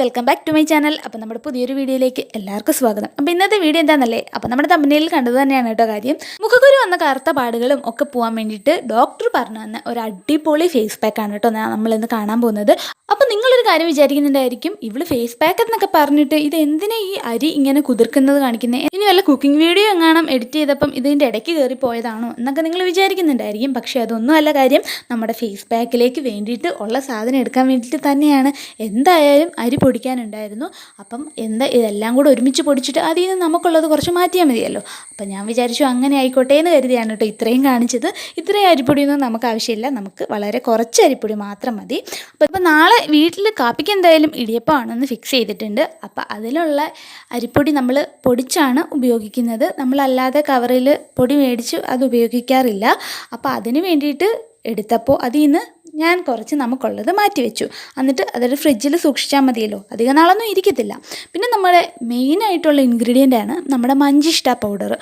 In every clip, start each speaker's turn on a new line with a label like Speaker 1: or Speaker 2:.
Speaker 1: Welcome back to my channel അപ്പോൾ നമ്മുടെ പുതിയൊരു വീഡിയോയിലേക്ക് എല്ലാവർക്കും സ്വാഗതം. അപ്പോൾ ഇന്നത്തെ വീഡിയോ എന്താണെന്നല്ലേ അപ്പോൾ നമ്മുടെ തമ്മിലിൽ കണ്ടത് തന്നെയാണ് കേട്ടോ കാര്യം. മുഖക്കുരു വന്ന കറുത്ത പാടുകളും ഒക്കെ പോകാൻ വേണ്ടിയിട്ട് ഡോക്ടർ പറഞ്ഞു തന്ന ഒരു അടിപൊളി ഫേസ് പാക്കാണ് കേട്ടോ നമ്മളിന്ന് കാണാൻ പോകുന്നത്. അപ്പോൾ നിങ്ങളൊരു കാര്യം വിചാരിക്കുന്നുണ്ടായിരിക്കും ഇവൾ ഫേസ് പാക്ക് എന്നൊക്കെ പറഞ്ഞിട്ട് ഇത് എന്തിനാ ഈ അരി ഇങ്ങനെ കുതിർക്കുന്നത് കാണിക്കുന്നത് ഇനി വല്ല കുക്കിംഗ് വീഡിയോ എങ്ങാനും എഡിറ്റ് ചെയ്തപ്പം ഇതിന്റെ ഇടയ്ക്ക് കയറി പോയതാണോ എന്നൊക്കെ നിങ്ങൾ വിചാരിക്കുന്നുണ്ടായിരിക്കും. പക്ഷേ അതൊന്നുമല്ല കാര്യം നമ്മുടെ ഫേസ് പാക്കിലേക്ക് വേണ്ടിയിട്ട് ഉള്ള സാധനം എടുക്കാൻ വേണ്ടിയിട്ട് തന്നെയാണ്. എന്തായാലും അരി പൊടിക്കാനുണ്ടായിരുന്നു. അപ്പം എന്താ ഇതെല്ലാം കൂടെ ഒരുമിച്ച് പൊടിച്ചിട്ട് അതിൽ നിന്ന് നമുക്കുള്ളത് കുറച്ച് മാറ്റിയാൽ മതിയല്ലോ. അപ്പം ഞാൻ വിചാരിച്ചു അങ്ങനെ ആയിക്കോട്ടെ എന്ന് കരുതിയാണ് കേട്ടോ ഇത്രയും കാണിച്ചത്. ഇത്രയും അരിപ്പൊടിയൊന്നും നമുക്ക് ആവശ്യമില്ല. നമുക്ക് വളരെ കുറച്ച് അരിപ്പൊടി മാത്രം മതി. അപ്പോൾ ഇപ്പോൾ നാളെ വീട്ടിൽ കാപ്പിക്ക് എന്തായാലും ഇടിയപ്പമാണെന്ന് ഫിക്സ് ചെയ്തിട്ടുണ്ട്. അപ്പോൾ അതിലുള്ള അരിപ്പൊടി നമ്മൾ പൊടിച്ചാണ് ഉപയോഗിക്കുന്നത്. നമ്മളല്ലാതെ കവറിൽ പൊടി മേടിച്ച് അത് ഉപയോഗിക്കാറില്ല. അപ്പോൾ അതിന് വേണ്ടിയിട്ട് എടുത്തപ്പോൾ അതിൽ നിന്ന് ഞാൻ കുറച്ച് നമുക്കുള്ളത് മാറ്റി വെച്ചു എന്നിട്ട് അതൊരു ഫ്രിഡ്ജിൽ സൂക്ഷിച്ചാൽ മതിയല്ലോ. അധികം നാളൊന്നും ഇരിക്കത്തില്ല. പിന്നെ നമ്മുടെ മെയിനായിട്ടുള്ള ഇൻഗ്രീഡിയന്റ് ആണ് നമ്മുടെ മഞ്ചിഷ്ട പൗഡർ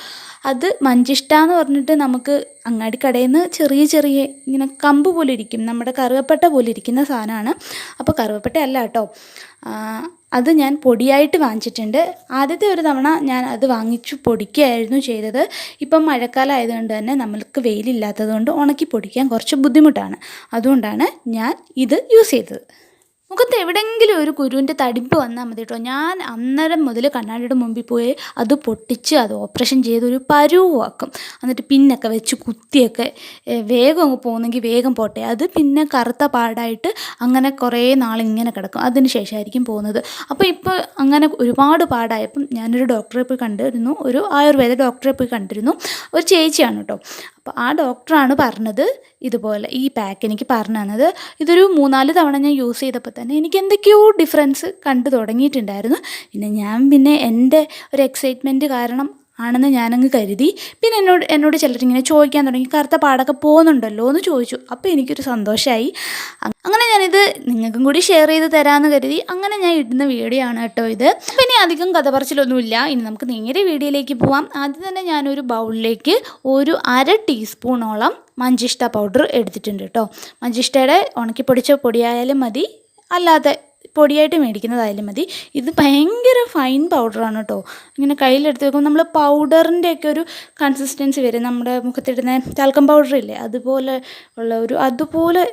Speaker 1: അത് മഞ്ചിഷ്ട എന്ന് പറഞ്ഞിട്ട് നമുക്ക് അങ്ങാടി കടയിൽ നിന്ന് ചെറിയ ചെറിയ ഇങ്ങനെ കമ്പ് പോലെ ഇരിക്കും. നമ്മുടെ കറുവപ്പട്ട പോലെ ഇരിക്കുന്ന സാധനമാണ്. അപ്പോൾ കറുവപ്പട്ട അല്ല കേട്ടോ അത് ഞാൻ പൊടിയായിട്ട് വാങ്ങിച്ചിട്ടുണ്ട്. ആദ്യത്തെ ഒരു തവണ ഞാൻ അത് വാങ്ങിച്ചു പൊടിക്കുകയായിരുന്നു ചെയ്തത്. ഇപ്പം മഴക്കാലം ആയതുകൊണ്ട് തന്നെ നമ്മൾക്ക് വെയിലില്ലാത്തത് കൊണ്ട് ഉണക്കി പൊടിക്കാൻ കുറച്ച് ബുദ്ധിമുട്ടാണ്. അതുകൊണ്ടാണ് ഞാൻ ഇത് യൂസ് ചെയ്തത്. മുഖത്ത് എവിടെയെങ്കിലും ഒരു കുരുവിന്റെ തടിപ്പ് വന്നാൽ മതി കേട്ടോ. ഞാൻ അന്നേരം മുതൽ കണ്ണാടിയുടെ മുമ്പിൽ പോയി അത് പൊട്ടിച്ച് അത് ഓപ്പറേഷൻ ചെയ്ത് ഒരു പരുവാക്കും. എന്നിട്ട് പിന്നൊക്കെ വെച്ച് കുത്തിയൊക്കെ വേഗം അങ്ങ് പോകുന്നെങ്കിൽ വേഗം പോട്ടെ. അത് പിന്നെ കറുത്ത പാടായിട്ട് അങ്ങനെ കുറേ നാളിങ്ങനെ കിടക്കും. അതിന് ശേഷമായിരിക്കും പോകുന്നത്. അപ്പോൾ ഇപ്പോൾ അങ്ങനെ ഒരുപാട് പാടായപ്പം ഞാനൊരു ഡോക്ടറെ പോയി കണ്ടിരുന്നു. ഒരു ആയുർവേദ ഡോക്ടറെ പോയി കണ്ടിരുന്നു. ഒരു ചേച്ചിയാണ് കേട്ടോ. അപ്പോൾ ആ ഡോക്ടറാണ് പറഞ്ഞത് ഇതുപോലെ ഈ പാക്ക് എനിക്ക് പറഞ്ഞു തന്നത്. ഇതൊരു മൂന്നാൽ തവണ ഞാൻ യൂസ് ചെയ്തപ്പോൾ തന്നെ എനിക്ക് എന്തൊക്കെയോ ഡിഫറൻസ് കണ്ടു തുടങ്ങിയിട്ടുണ്ടായിരുന്നു. പിന്നെ ഞാൻ പിന്നെ എന്റെ ഒരു എക്സൈറ്റ്മെന്റ് കാരണം ആണെന്ന് ഞാനങ്ങ് കരുതി. പിന്നെ എന്നോട് എന്നോട് ചിലരിങ്ങനെ ചോദിക്കാൻ തുടങ്ങി കറുത്ത പാടൊക്കെ പോകുന്നുണ്ടല്ലോ? എന്ന് ചോദിച്ചു. അപ്പോൾ എനിക്കൊരു സന്തോഷമായി അങ്ങനെ ഞാനിത് നിങ്ങൾക്കും കൂടി ഷെയർ ചെയ്ത് തരാമെന്ന് കരുതി അങ്ങനെ ഞാൻ ഇടുന്ന വീഡിയോ ആണ് കേട്ടോ ഇത്. പിന്നെ അധികം കഥ പറച്ചിലൊന്നുമില്ല ഇനി നമുക്ക് നേരെ വീഡിയോയിലേക്ക് പോവാം. ആദ്യം തന്നെ ഞാനൊരു ബൗളിലേക്ക് ഒരു അര ടീസ്പൂണോളം മഞ്ചിഷ്ട പൗഡർ എടുത്തിട്ടുണ്ട് കേട്ടോ. മഞ്ചിഷ്ടയുടെ ഉണക്കി പൊടിച്ച പൊടിയായാലും മതി. അല്ലാതെ പൊടിയായിട്ട് മേടിക്കുന്നതായാലും മതി. ഇത് ഭയങ്കര ഫൈൻ പൗഡറാണ് കേട്ടോ ഇങ്ങനെ കയ്യിലെടുത്ത് വെക്കുമ്പോൾ നമ്മൾ പൗഡറിന്റെയൊക്കെ ഒരു കൺസിസ്റ്റൻസി വരും. നമ്മുടെ മുഖത്തിടുന്ന ടാൽക്കം പൗഡർ ഇല്ലേ അതുപോലെ ഉള്ള ഒരു അതുപോലെ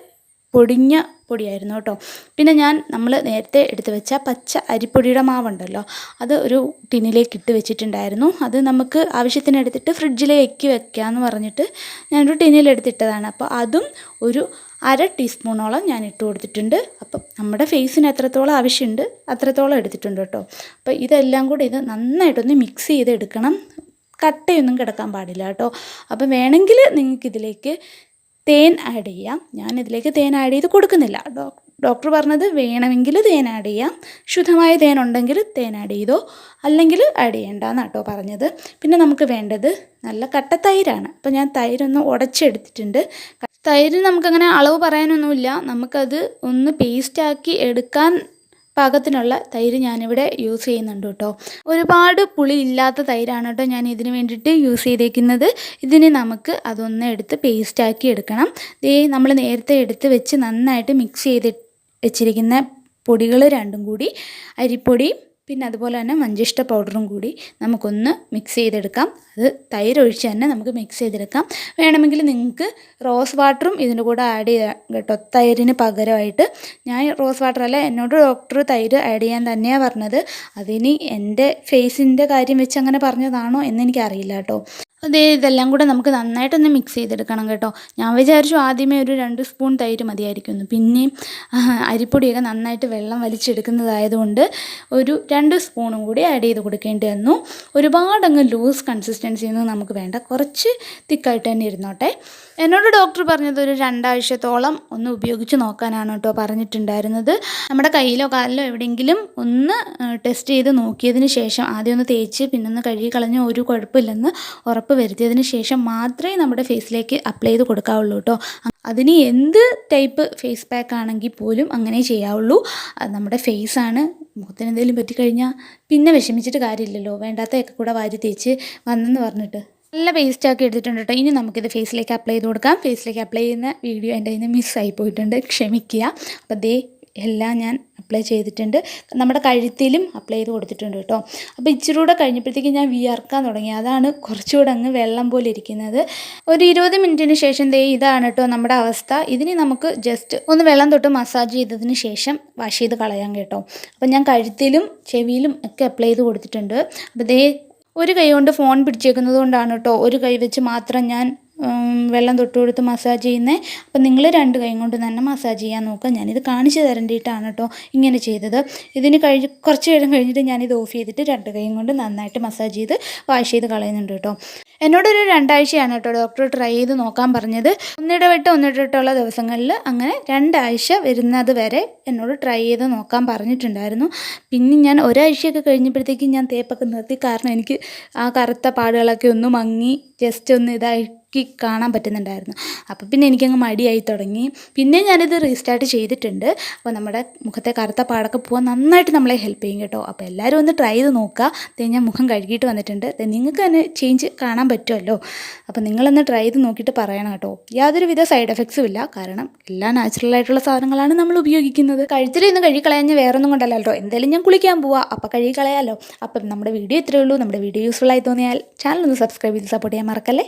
Speaker 1: പൊടിഞ്ഞ പൊടിയായിരുന്നു കേട്ടോ പിന്നെ ഞാൻ നമ്മൾ നേരത്തെ എടുത്തു വെച്ച പച്ച അരിപ്പൊടിയുടെ മാവുണ്ടല്ലോ അത് ഒരു ടിന്നിലേക്ക് ഇട്ട് വെച്ചിട്ടുണ്ടായിരുന്നു. അത് നമുക്ക് ആവശ്യത്തിന് എടുത്തിട്ട് ഫ്രിഡ്ജിലേക്ക് വെക്കാമെന്ന് പറഞ്ഞിട്ട് ഞാനൊരു ടിന്നിലെടുത്തിട്ടതാണ്. അപ്പോൾ അതും ഒരു അര ടീസ്പൂണോളം ഞാൻ ഇട്ട് കൊടുത്തിട്ടുണ്ട്. അപ്പം നമ്മുടെ ഫേസിന് എത്രത്തോളം ആവശ്യമുണ്ട് അത്രത്തോളം എടുത്തിട്ടുണ്ട് കേട്ടോ. അപ്പോൾ ഇതെല്ലാം കൂടി ഇത് നന്നായിട്ടൊന്ന് മിക്സ് ചെയ്ത് എടുക്കണം കട്ടയൊന്നും കിടക്കാൻ പാടില്ല കേട്ടോ. അപ്പം വേണമെങ്കിൽ നിങ്ങൾക്ക് ഇതിലേക്ക് തേൻ ആഡ് ചെയ്യാം. ഞാൻ ഇതിലേക്ക് തേൻ ആഡ് ചെയ്ത് കൊടുക്കുന്നില്ല ഡോക്ടർ പറഞ്ഞത് വേണമെങ്കിൽ തേൻ ആഡ് ചെയ്യാം. ശുദ്ധമായ തേൻ ഉണ്ടെങ്കിൽ തേൻ ആഡ് ചെയ്തോ അല്ലെങ്കിൽ ആഡ് ചെയ്യേണ്ടെന്നാണ് കേട്ടോ പറഞ്ഞത്. പിന്നെ നമുക്ക് വേണ്ടത് നല്ല കട്ട തൈരാണ്. അപ്പോൾ ഞാൻ തൈരൊന്ന് ഉടച്ചെടുത്തിട്ടുണ്ട്. തൈര് നമുക്കങ്ങനെ അളവ് പറയാനൊന്നുമില്ല. നമുക്കത് ഒന്ന് പേസ്റ്റാക്കി എടുക്കാൻ പാകത്തിനുള്ള തൈര് ഞാനിവിടെ യൂസ് ചെയ്യുന്നുണ്ട് കേട്ടോ ഒരുപാട് പുളി ഇല്ലാത്ത തൈരാണ് കേട്ടോ ഞാൻ ഇതിന് വേണ്ടിയിട്ട് യൂസ് ചെയ്തേക്കുന്നത്. ഇതിന് നമുക്ക് അതൊന്ന് എടുത്ത് പേസ്റ്റാക്കി എടുക്കണം. ദേ നമ്മൾ നേരത്തെ എടുത്ത് വെച്ച് നന്നായിട്ട് മിക്സ് ചെയ്ത് വെച്ചിരിക്കുന്ന പൊടികൾ രണ്ടും കൂടി അരിപ്പൊടിയും പിന്നെ അതുപോലെ തന്നെ മഞ്ചിഷ്ട പൗഡറും കൂടി നമുക്കൊന്ന് മിക്സ് ചെയ്തെടുക്കാം. അത് തൈരൊഴിച്ച് തന്നെ നമുക്ക് മിക്സ് ചെയ്തെടുക്കാം. വേണമെങ്കിൽ നിങ്ങൾക്ക് റോസ് വാട്ടറും ഇതിന്റെ കൂടെ ആഡ് ചെയ്യാം കേട്ടോ. തൈരിന് പകരമായിട്ട്. ഞാൻ റോസ് വാട്ടർ അല്ല എന്നോട് ഡോക്ടർ തൈര് ആഡ് ചെയ്യാൻ തന്നെയാണ് പറഞ്ഞത്. അതിനി എന്റെ ഫേസിന്റെ കാര്യം വെച്ച് അങ്ങനെ പറഞ്ഞതാണോ എന്ന് എനിക്കറിയില്ല കേട്ടോ. അതേ ഇതെല്ലാം കൂടെ നമുക്ക് നന്നായിട്ടൊന്ന് മിക്സ് ചെയ്തെടുക്കണം കേട്ടോ. ഞാൻ വിചാരിച്ചു ആദ്യമേ ഒരു രണ്ട് സ്പൂൺ തൈര് മതിയായിരിക്കുമെന്ന്. പിന്നെയും അരിപ്പൊടിയൊക്കെ നന്നായിട്ട് വെള്ളം വലിച്ചെടുക്കുന്നതായതുകൊണ്ട് ഒരു രണ്ട് സ്പൂണും കൂടി ആഡ് ചെയ്ത് കൊടുക്കേണ്ടി വന്നു. ഒരുപാടങ്ങ് ലൂസ് കൺസിസ്റ്റൻസി ഒന്നും നമുക്ക് വേണ്ട. കുറച്ച് തിക്കായിട്ട് തന്നെ ഇരുന്നോട്ടെ. എന്നോട് ഡോക്ടർ പറഞ്ഞത് ഒരു രണ്ടാഴ്ചത്തോളം ഒന്ന് ഉപയോഗിച്ച് നോക്കാനാണ് കേട്ടോ പറഞ്ഞിട്ടുണ്ടായിരുന്നത്. നമ്മുടെ കയ്യിലോ കാലിലോ എവിടെയെങ്കിലും ഒന്ന് ടെസ്റ്റ് ചെയ്ത് നോക്കിയതിന് ശേഷം ആദ്യം ഒന്ന് തേച്ച് പിന്നെ ഒന്ന് കഴുകി കളഞ്ഞ് ഒരു കുഴപ്പമില്ലെന്ന് ഉറപ്പ് വരുത്തിയതിന് ശേഷം മാത്രമേ നമ്മുടെ ഫേസിലേക്ക് അപ്ലൈ ചെയ്ത് കൊടുക്കാവുള്ളൂ കേട്ടോ. അതിന് എന്ത് ടൈപ്പ് ഫേസ് പാക്ക് ആണെങ്കിൽ പോലും അങ്ങനെ ചെയ്യാവുള്ളൂ. നമ്മുടെ ഫേസാണ് മുഖത്തിന് എന്തെങ്കിലും പറ്റിക്കഴിഞ്ഞാൽ പിന്നെ വിഷമിച്ചിട്ട് കാര്യമില്ലല്ലോ. വേണ്ടാത്തതൊക്കെ കൂടെ വാരി തേച്ച് വന്നെന്ന് പറഞ്ഞിട്ട്. നല്ല പേസ്റ്റ് ആക്കി എടുത്തിട്ടുണ്ട് കേട്ടോ. ഇനി നമുക്കിത് ഫേസിലേക്ക് അപ്ലൈ ചെയ്ത് കൊടുക്കാം. ഫേസിലേക്ക് അപ്ലൈ ചെയ്യുന്ന വീഡിയോ എന്റെ കയ്യിൽ നിന്ന് മിസ്സായി പോയിട്ടുണ്ട്. ക്ഷമിക്കുക. അപ്പോൾ ദേ എല്ലാം ഞാൻ അപ്ലൈ ചെയ്തിട്ടുണ്ട്. നമ്മുടെ കഴുത്തിലും അപ്ലൈ ചെയ്ത് കൊടുത്തിട്ടുണ്ട് കേട്ടോ. അപ്പോൾ ഇച്ചിരി കൂടെ കഴിഞ്ഞപ്പോഴത്തേക്ക് ഞാൻ വിയർക്കാൻ തുടങ്ങി. അതാണ് കുറച്ചുകൂടെ അങ്ങ് വെള്ളം പോലെ ഇരിക്കുന്നത്. ഒരു ഇരുപത് മിനിറ്റിന് ശേഷം ദേ ഇതാണ് കേട്ടോ നമ്മുടെ അവസ്ഥ. ഇതിന് നമുക്ക് ജസ്റ്റ് ഒന്ന് വെള്ളം തൊട്ട് മസാജ് ചെയ്തതിന് ശേഷം വാഷ് ചെയ്ത് കളയാം കേട്ടോ. അപ്പോൾ ഞാൻ കഴുത്തിലും ചെവിയിലും ഒക്കെ അപ്ലൈ ചെയ്ത് കൊടുത്തിട്ടുണ്ട്. അപ്പോൾ ദേ ഒരു കൈ കൊണ്ട് ഫോൺ പിടിച്ചേക്കുന്നത് കൊണ്ടാണ് കേട്ടോ. ഒരു കൈ വെച്ച് മാത്രം ഞാൻ വെള്ളം തൊട്ട് കൊടുത്ത് മസാജ് ചെയ്യുന്നത് അപ്പം നിങ്ങൾ രണ്ട് കൈ കൊണ്ട് തന്നെ മസാജ് ചെയ്യാൻ നോക്കുക. ഞാനിത് കാണിച്ചു തരേണ്ടിയിട്ടാണ് കേട്ടോ ഇങ്ങനെ ചെയ്തത്. ഇതിന് കഴിഞ്ഞ് കുറച്ച് നേരം കഴിഞ്ഞിട്ട് ഞാനിത് ഓഫ് ചെയ്തിട്ട് രണ്ട് കൈയും കൊണ്ട് നന്നായിട്ട് മസാജ് ചെയ്ത് വാഷ് ചെയ്ത് കളയുന്നുണ്ട് കേട്ടോ. എന്നോടൊരു രണ്ടാഴ്ചയാണ് കേട്ടോ ഡോക്ടർ ട്രൈ ചെയ്ത് നോക്കാൻ പറഞ്ഞത്. ഒന്നിടവിട്ട് ഒന്നിടവിട്ടുള്ള ദിവസങ്ങളിൽ അങ്ങനെ രണ്ടാഴ്ച വരുന്നത് വരെ എന്നോട് ട്രൈ ചെയ്ത് നോക്കാൻ പറഞ്ഞിട്ടുണ്ടായിരുന്നു. പിന്നെ ഞാൻ ഒരാഴ്ചയൊക്കെ കഴിഞ്ഞപ്പോഴത്തേക്കും ഞാൻ തേപ്പൊക്കെ നിർത്തി. കാരണം എനിക്ക് ആ കറുത്ത പാടുകളൊക്കെ ഒന്ന് മങ്ങി ജസ്റ്റ് ഒന്ന് ഇതാക്കി കാണാൻ പറ്റുന്നുണ്ടായിരുന്നു. അപ്പോൾ പിന്നെ എനിക്കങ്ങ് മടിയായി തുടങ്ങി. പിന്നെ ഞാനിത് റീസ്റ്റാർട്ട് ചെയ്തിട്ടുണ്ട്. അപ്പോൾ നമ്മുടെ മുഖത്തെ കറുത്ത പാടൊക്കെ പോകാൻ നന്നായിട്ട് നമ്മളെ ഹെൽപ്പ് ചെയ്യും കേട്ടോ. അപ്പോൾ എല്ലാവരും ഒന്ന് ട്രൈ ചെയ്ത് നോക്കുക. ഞാൻ മുഖം കഴുകിയിട്ട് വന്നിട്ടുണ്ട്. നിങ്ങൾക്ക് തന്നെ ചേഞ്ച് കാണാൻ പറ്റുമല്ലോ. അപ്പോൾ നിങ്ങളൊന്ന് ട്രൈ ചെയ്ത് നോക്കിയിട്ട് പറയണം കേട്ടോ. യാതൊരുവിധ സൈഡ് എഫക്ട്സും ഇല്ല. കാരണം എല്ലാ നാച്ചുറൽ ആയിട്ടുള്ള സാധനങ്ങളാണ് നമ്മൾ ഉപയോഗിക്കുന്നത്. കഴിച്ചിട്ട് ഇന്ന് കഴുകി കളയാൻ വേറൊന്നും കൊണ്ടല്ല എന്തായാലും ഞാൻ കുളിക്കാൻ പോവാം. അപ്പോൾ കഴുകി കളയാമല്ലോ അപ്പം നമ്മുടെ വീഡിയോ ഇത്രയേ ഉള്ളൂ. നമ്മുടെ വീഡിയോ യൂസ്ഫുൾ ആയി തോന്നിയാൽ ചാനൽ ഒന്ന് സബ്സ്ക്രൈബ് ചെയ്ത് സപ്പോർട്ട് ചെയ്യാൻ മറക്കല്ലേ?